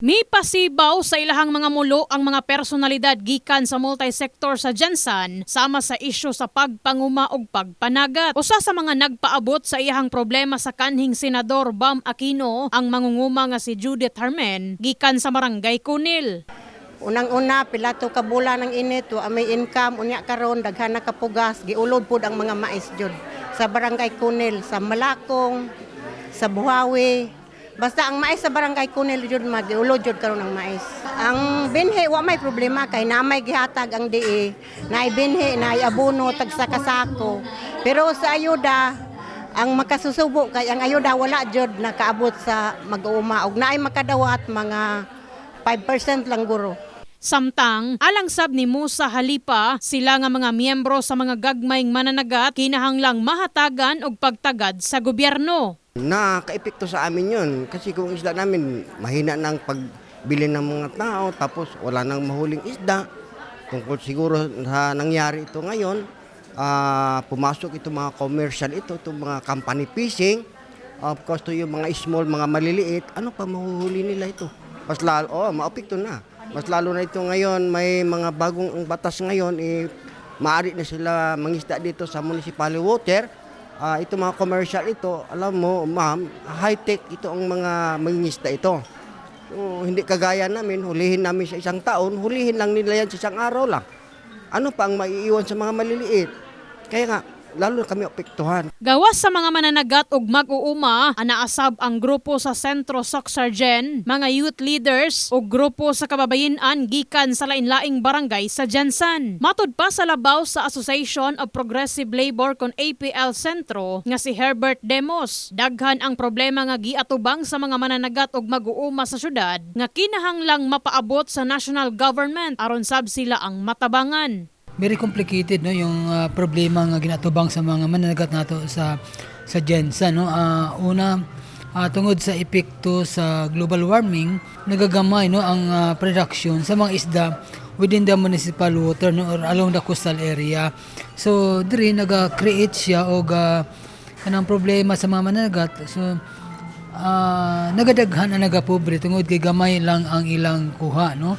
Mi pasibaw sa ilahang mga mulo ang mga personalidad gikan sa multi-sector sa Jansan sama sa isyu sa pagpanguma og pagpanagat. Usa sa mga nagpaabot sa iyahang problema sa kanhing senador Bam Aquino ang mangunguma nga si Judith Harmen gikan sa Barangay Kunil. Unang-una, pilato ka bulan ng init, may income, unya karon daghan na kapugas, giulod pud ang mga mais jud sa barangay Kunil, sa Malakong, sa Buhawi. Basta ang mais sa barangay Kunil jud magiulod jud karon ang mais. Ang binhi wa may problema kay namay gihatag ang DE, naay binhi, naay abono tag sa kasako. Pero sa ayuda, ang makasusubo kay ang ayuda wala jud nakaabot sa mag-uuma og naay makadawat mga 5% lang guro. Samtang, alang sab ni Musa Halipa, sila nga mga miyembro sa mga gagmayng mananagat kinahanglang mahatagan og pagtagad sa gobyerno. Nakaka-epekto sa amin yun. Kasi kung isda namin, mahina ng pagbili ng mga tao, tapos wala nang mahuling isda. Tungkol siguro sa nangyari ito ngayon, ah, pumasok itong mga commercial ito, itong mga company fishing. Of course, to yung mga small, mga maliliit, ano pa mahuhuli nila ito? Mas lalo, oh, maapekto na. Mas lalo na ito ngayon, may mga bagong batas ngayon, eh, maaari na sila mangisda dito sa municipal water. Ah, ito mga commercial ito, alam mo, ma'am, high-tech ito ang mga mangingisda ito. So, hindi kagaya namin, hulihin namin sa isang taon, hulihin lang nila yan sa isang araw lang. Ano pa ang maiiwan sa mga maliliit? Kaya nga, lalo kami apektuhan. Gawas sa mga mananagat ug mag-uuma, anaasab ang grupo sa Sentro Socsargen, mga youth leaders ug grupo sa kababayen-an gikan sa lain-laing barangay sa Jansan. Matud pa sa labaw sa Association of Progressive Labor kon APL Sentro nga si Herbert Demos. Daghan ang problema nga giatubang sa mga mananagat ug mag-uuma sa syudad nga kinahanglang mapaabot sa national government aron sab sila ang matabangan. Very complicated no yung ah, problema nga ginatubang sa mga mananagat nato sa sa Jensa no. Ah, una ah, tungod sa epekto sa global warming nagagamay no ang ah, production sa mga isda within the municipal water no or along the coastal area. So diri naga-create siya og ah, kanang problema sa mga mananagat. So ah nagadaghan ang nagapobre tungod kay gamay lang ang ilang kuha no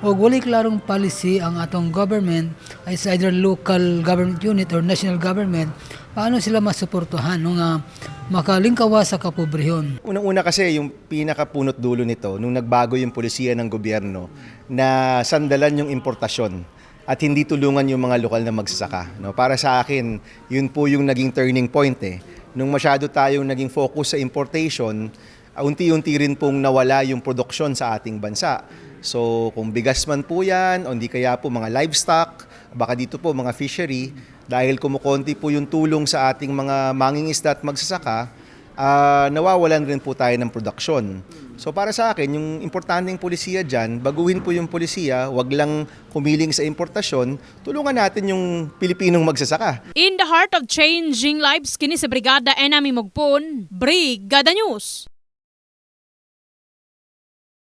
o wali klarong policy ang atong government ay sa either local government unit or national government paano sila masuportuhan no nga makalingkawa sa kapobrehon Unang-una kasi yung pinakapunot dulo nito, nung nagbago yung polisiya ng gobyerno na sandalan yung importasyon at hindi tulungan yung mga lokal na magsasaka. No? Para sa akin, yun po yung naging turning point eh. Nung masyado tayong naging focus sa importation, unti-unti rin pong nawala yung produksyon sa ating bansa. So kung bigas man po yan, o hindi kaya po mga livestock, baka dito po mga fishery, dahil kumukonti po yung tulong sa ating mga mangingisda at magsasaka, ah, nawawalan rin po tayo ng produksyon. So para sa akin, yung importanteng polisiya dyan, baguhin po yung polisiya, wag lang kumiling sa importasyon, tulungan natin yung Pilipinong magsasaka. In the heart of changing lives kini sa Brigada Enami Mugpon, Brigada News.